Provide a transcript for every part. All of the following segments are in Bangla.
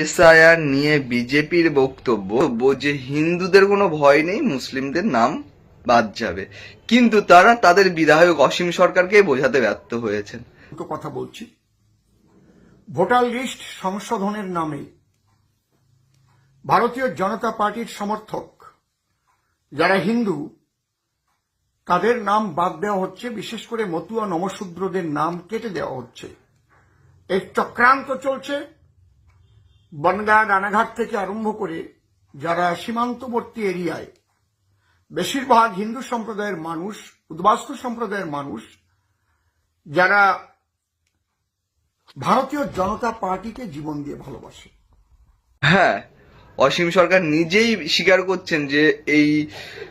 এসআইআর নিয়ে বিজেপির বক্তব্য যে হিন্দুদের কোনো ভয় নেই, মুসলিমদের নাম বাদ যাবে। কিন্তু তারা তাদের বিধায়ক অসীম সরকারকে বোঝাতে ব্যর্থ হয়েছেন। কথা বলছি। ভোটার লিস্ট সংশোধনের নামে ভারতীয় জনতা পার্টির সমর্থক, যারা হিন্দু, তাদের নাম বাদ দেওয়া হচ্ছে, বিশেষ করে মতুয়া নমশূদ্রদের নাম কেটে দেওয়া হচ্ছে। এই চক্রান্ত চলছে। বনগাঁ রানাঘাট থেকে আরম্ভ করে যারা সীমান্তবর্তী এরিয়ায় বেশিরভাগ হিন্দু সম্প্রদায়ের মানুষ, উদ্বাস্তু সম্প্রদায়ের মানুষ, যারা ভারতীয় জনতা পার্টিকে জীবন দিয়ে ভালোবাসে। হ্যাঁ অসীম সরকার নিজেই স্বীকার করছেন যে এই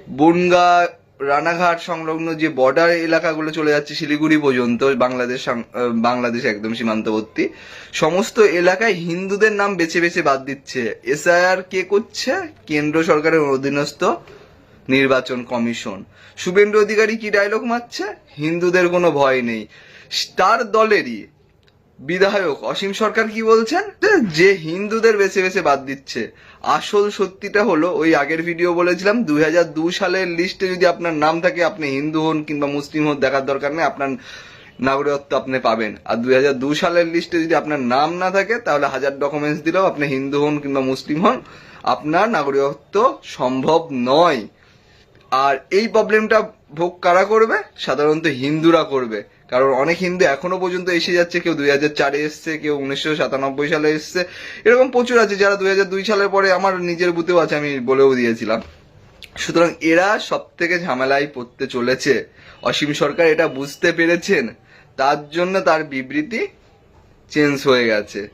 বনগা রানাঘাট সংলগ্ন যে বর্ডার এলাকাগুলো চলে যাচ্ছে শিলিগুড়ি পর্যন্ত, বাংলাদেশ বাংলাদেশ একদম সীমান্তবর্তী, সমস্ত এলাকায় হিন্দুদের নাম বেছে বেছে বাদ দিচ্ছে। এসআইআর কে করছে? কেন্দ্র সরকারের অধীনস্থ নির্বাচন কমিশন। শুভেন্দু অধিকারী কি ডায়লগ মারছে? হিন্দুদের কোনো ভয় নেই। তার দলেরই বিধায়ক অসীম সরকার কি বলছেন? যে হিন্দুদের বেছে বেছে বাদ দিচ্ছে। আসল সত্যিটা হলো, ওই আগের ভিডিও বলেছিলাম, দুই সালের লিস্টে যদি আপনার নাম থাকে, আপনি হিন্দু হন কিংবা মুসলিম হন, দেখার দরকার নেই, আপনার নাগরিকত্ব আপনি পাবেন। আর দুই সালের লিস্টে যদি আপনার নাম না থাকে, তাহলে হাজার ডকুমেন্টস দিলেও আপনি হিন্দু হন কিংবা মুসলিম হন, আপনার নাগরিকত্ব সম্ভব নয়। আর এই প্রবলেমটা ভোগ কারা করবে? সাধারণত হিন্দুরা করবে। কারণ অনেক হিন্দু এখনও পর্যন্ত এসে যাচ্ছে, কেউ দুই হাজার চারে এসছে, কেউ উনিশশো সাতানব্বই সালে এসছে। এরকম প্রচুর আছে যারা দুই হাজার দুই সালের পরে আমার নিজের বুথেও আছে, আমি বলেও দিয়েছিলাম। সুতরাং এরা সব থেকে ঝামেলায় পড়তে চলেছে। অসীম সরকার এটা বুঝতে পেরেছেন। তার জন্য তার বিবৃতি চেঞ্জ হয়ে গেছে।